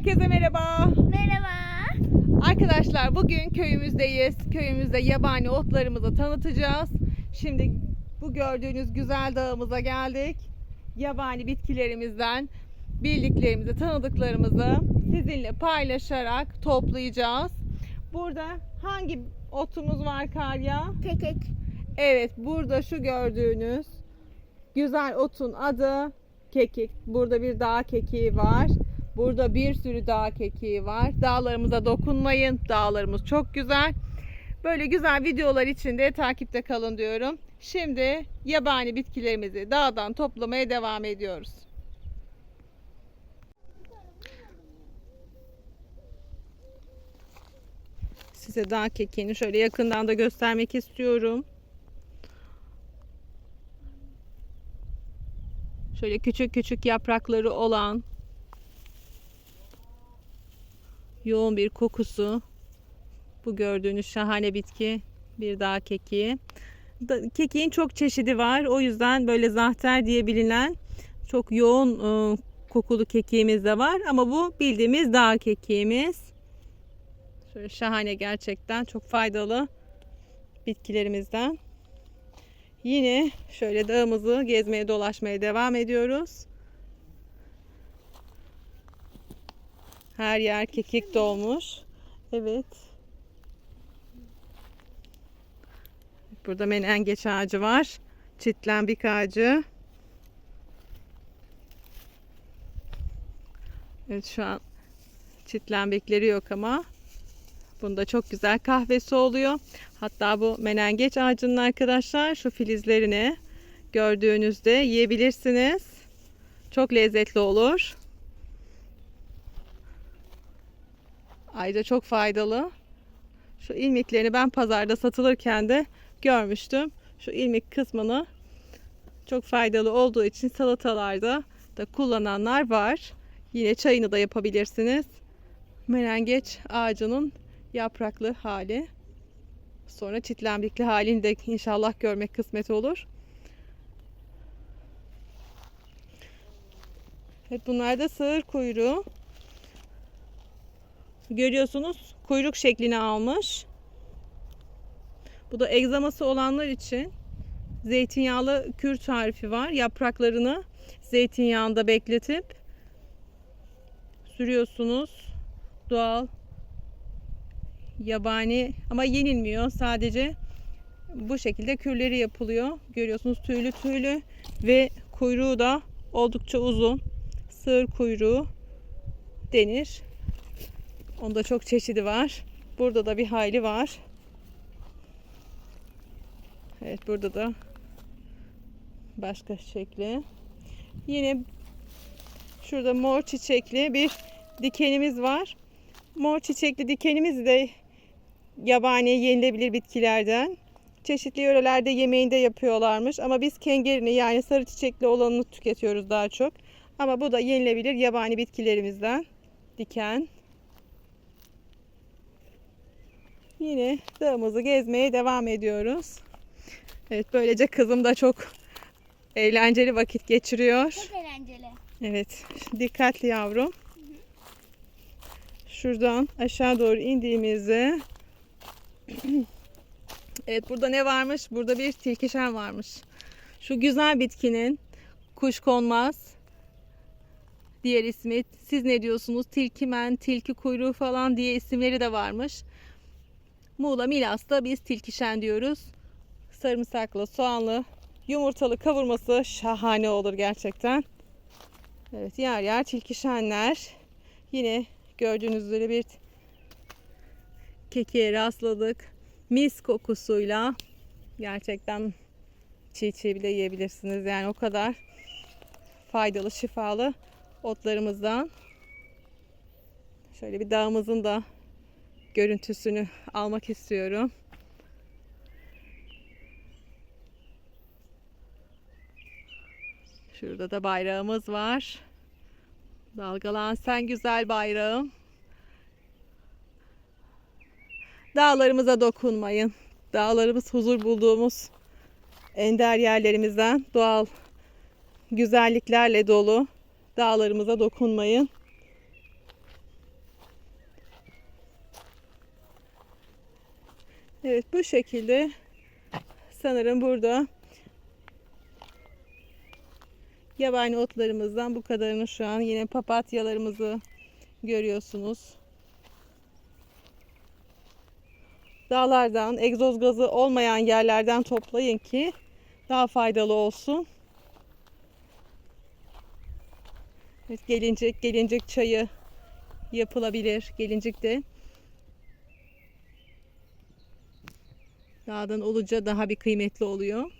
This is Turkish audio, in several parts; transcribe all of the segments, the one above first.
Herkese merhaba. Merhaba. Arkadaşlar bugün köyümüzdeyiz. Köyümüzde yabani otlarımızı tanıtacağız. Şimdi bu gördüğünüz güzel dağımıza geldik. Yabani bitkilerimizden bildiklerimizi, tanıdıklarımızı sizinle paylaşarak toplayacağız. Burada hangi otumuz var Karya? Kekek. Evet, burada şu gördüğünüz güzel otun adı kekik. Burada bir dağ kekiği var. Burada bir sürü dağ kekiği var. Dağlarımıza dokunmayın. Dağlarımız çok güzel. Böyle güzel videolar için de takipte kalın diyorum. Şimdi yabani bitkilerimizi dağdan toplamaya devam ediyoruz. Size dağ kekiğini şöyle yakından da göstermek istiyorum. Şöyle küçük küçük yaprakları olan yoğun bir kokusu. Bu gördüğünüz şahane bitki bir dağ kekiği. Kekiğin çok çeşidi var. O yüzden böyle zahter diye bilinen çok yoğun e, kokulu kekiğimiz de var. Ama bu bildiğimiz dağ kekiğimiz. Şöyle şahane gerçekten çok faydalı bitkilerimizden. Yine şöyle dağımızı gezmeye dolaşmaya devam ediyoruz. Her yer kekik dolmuş. Evet. Burada menengeç ağacı var. Çitlenbik ağacı. Evet şu an çitlenbikleri yok ama Bunda çok güzel kahvesi oluyor. Hatta bu menengeç ağacının arkadaşlar şu filizlerini gördüğünüzde yiyebilirsiniz. Çok lezzetli olur. Ayrıca çok faydalı. Şu ilmiklerini ben pazarda satılırken de görmüştüm. Şu ilmik kısmını çok faydalı olduğu için salatalarda da kullananlar var. Yine çayını da yapabilirsiniz. Menengeç ağacının yapraklı hali. Sonra çitlenbikli halini de inşallah görmek kısmet olur. Evet bunlar da sığır kuyruğu. Görüyorsunuz kuyruk şeklini almış. Bu da egzaması olanlar için zeytinyağlı kür tarifi var. Yapraklarını zeytinyağında bekletip sürüyorsunuz. Doğal yabani ama yenilmiyor. Sadece bu şekilde kürleri yapılıyor. Görüyorsunuz tüylü tüylü ve kuyruğu da oldukça uzun. Sığır kuyruğu denir. Onda çok çeşidi var. Burada da bir hayli var. Evet burada da başka şekli. Yine şurada mor çiçekli bir dikenimiz var. Mor çiçekli dikenimiz de yabani yenilebilir bitkilerden. Çeşitli yörelerde yemeğinde yapıyorlarmış ama biz kengerini yani sarı çiçekli olanını tüketiyoruz daha çok. Ama bu da yenilebilir yabani bitkilerimizden diken. Yine dağımızı gezmeye devam ediyoruz. Evet böylece kızım da çok eğlenceli vakit geçiriyor. Çok eğlenceli. Evet dikkatli yavrum. Şuradan aşağı doğru indiğimizde Evet burada ne varmış? Burada bir tilkişen varmış. Şu güzel bitkinin kuş konmaz diğer ismi. Siz ne diyorsunuz? Tilkimen, tilki kuyruğu falan diye isimleri de varmış. Muğla Milas'ta biz tilkişen diyoruz. Sarımsaklı, soğanlı, yumurtalı kavurması şahane olur gerçekten. Evet yer yer tilkişenler. Yine gördüğünüz üzere bir kekiğe rastladık. Mis kokusuyla gerçekten çiğ çiğ bile yiyebilirsiniz. Yani o kadar faydalı, şifalı otlarımızdan. Şöyle bir dağımızın da görüntüsünü almak istiyorum. Şurada da bayrağımız var. Dalgalan sen güzel bayrağım. Dağlarımıza dokunmayın. Dağlarımız huzur bulduğumuz ender yerlerimizden doğal güzelliklerle dolu. Dağlarımıza dokunmayın. Evet bu şekilde sanırım burada yabani otlarımızdan bu kadarını şu an yine papatyalarımızı görüyorsunuz. Dağlardan, egzoz gazı olmayan yerlerden toplayın ki daha faydalı olsun. Evet, gelincik, gelincik çayı yapılabilir. Gelincik de dağdan olunca daha bir kıymetli oluyor.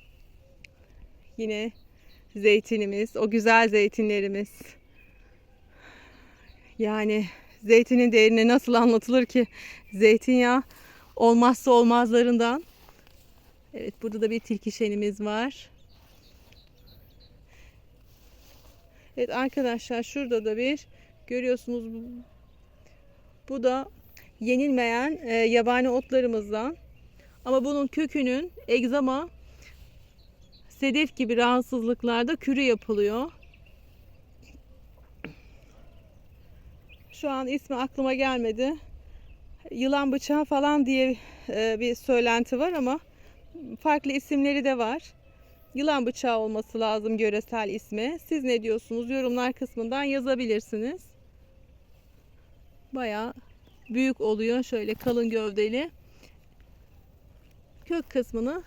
Yine zeytinimiz, o güzel zeytinlerimiz. Yani zeytinin değerini nasıl anlatılır ki? Zeytinyağı olmazsa olmazlarından. Evet burada da bir tilki şenimiz var. Evet arkadaşlar şurada da bir görüyorsunuz bu da yenilmeyen e, yabani otlarımızdan. Ama bunun kökünün egzama, sedef gibi rahatsızlıklarda kürü yapılıyor. Şu an ismi aklıma gelmedi. Yılan bıçağı falan diye e, bir söylenti var ama farklı isimleri de var. Yılan bıçağı olması lazım göresel ismi. Siz ne diyorsunuz? Yorumlar kısmından yazabilirsiniz. Baya büyük oluyor. Şöyle kalın gövdeli. Kök kısmını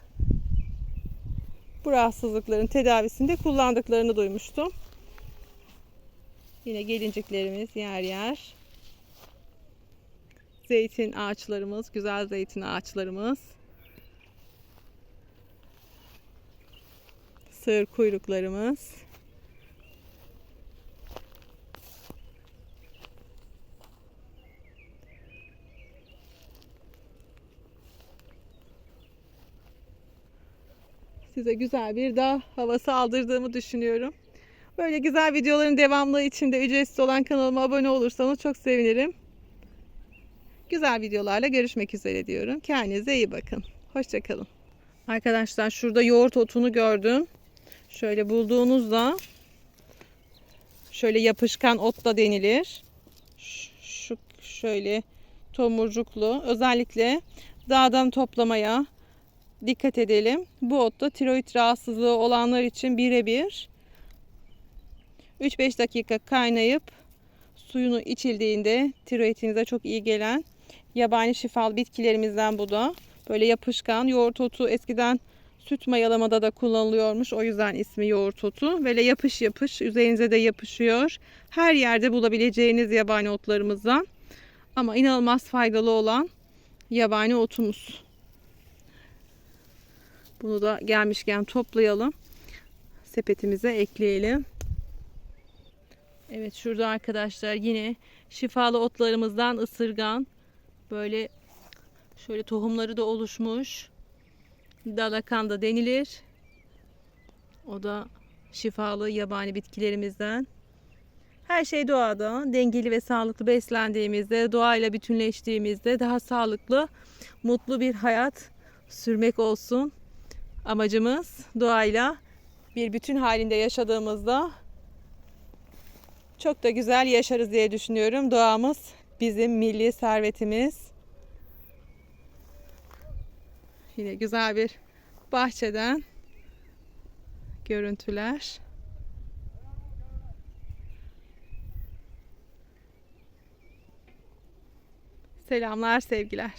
bu rahatsızlıkların tedavisinde kullandıklarını duymuştum. Yine gelinciklerimiz yer yer. Zeytin ağaçlarımız, güzel zeytin ağaçlarımız. Sığır kuyruklarımız. Size güzel bir dağ havası aldırdığımı düşünüyorum. Böyle güzel videoların devamlı için de ücretsiz olan kanalıma abone olursanız çok sevinirim. Güzel videolarla görüşmek üzere diyorum. Kendinize iyi bakın. Hoşçakalın. Arkadaşlar şurada yoğurt otunu gördüm. Şöyle bulduğunuzda şöyle yapışkan ot da denilir. Şu şöyle tomurcuklu. Özellikle dağdan toplamaya dikkat edelim. Bu ot da tiroid rahatsızlığı olanlar için birebir 3-5 dakika kaynayıp suyunu içildiğinde tiroidinize çok iyi gelen yabani şifalı bitkilerimizden bu da. Böyle yapışkan yoğurt otu eskiden süt mayalamada da kullanılıyormuş. O yüzden ismi yoğurt otu. Böyle yapış yapış üzerinize de yapışıyor. Her yerde bulabileceğiniz yabani otlarımızdan. Ama inanılmaz faydalı olan yabani otumuz. Bunu da gelmişken toplayalım. Sepetimize ekleyelim. Evet şurada arkadaşlar yine şifalı otlarımızdan ısırgan. Böyle şöyle tohumları da oluşmuş. Dalakan da denilir. O da şifalı yabani bitkilerimizden. Her şey doğada. Dengeli ve sağlıklı beslendiğimizde, doğayla bütünleştiğimizde daha sağlıklı, mutlu bir hayat sürmek olsun. Amacımız doğayla bir bütün halinde yaşadığımızda çok da güzel yaşarız diye düşünüyorum. Doğamız bizim milli servetimiz. Yine güzel bir bahçeden görüntüler. Selamlar, sevgiler.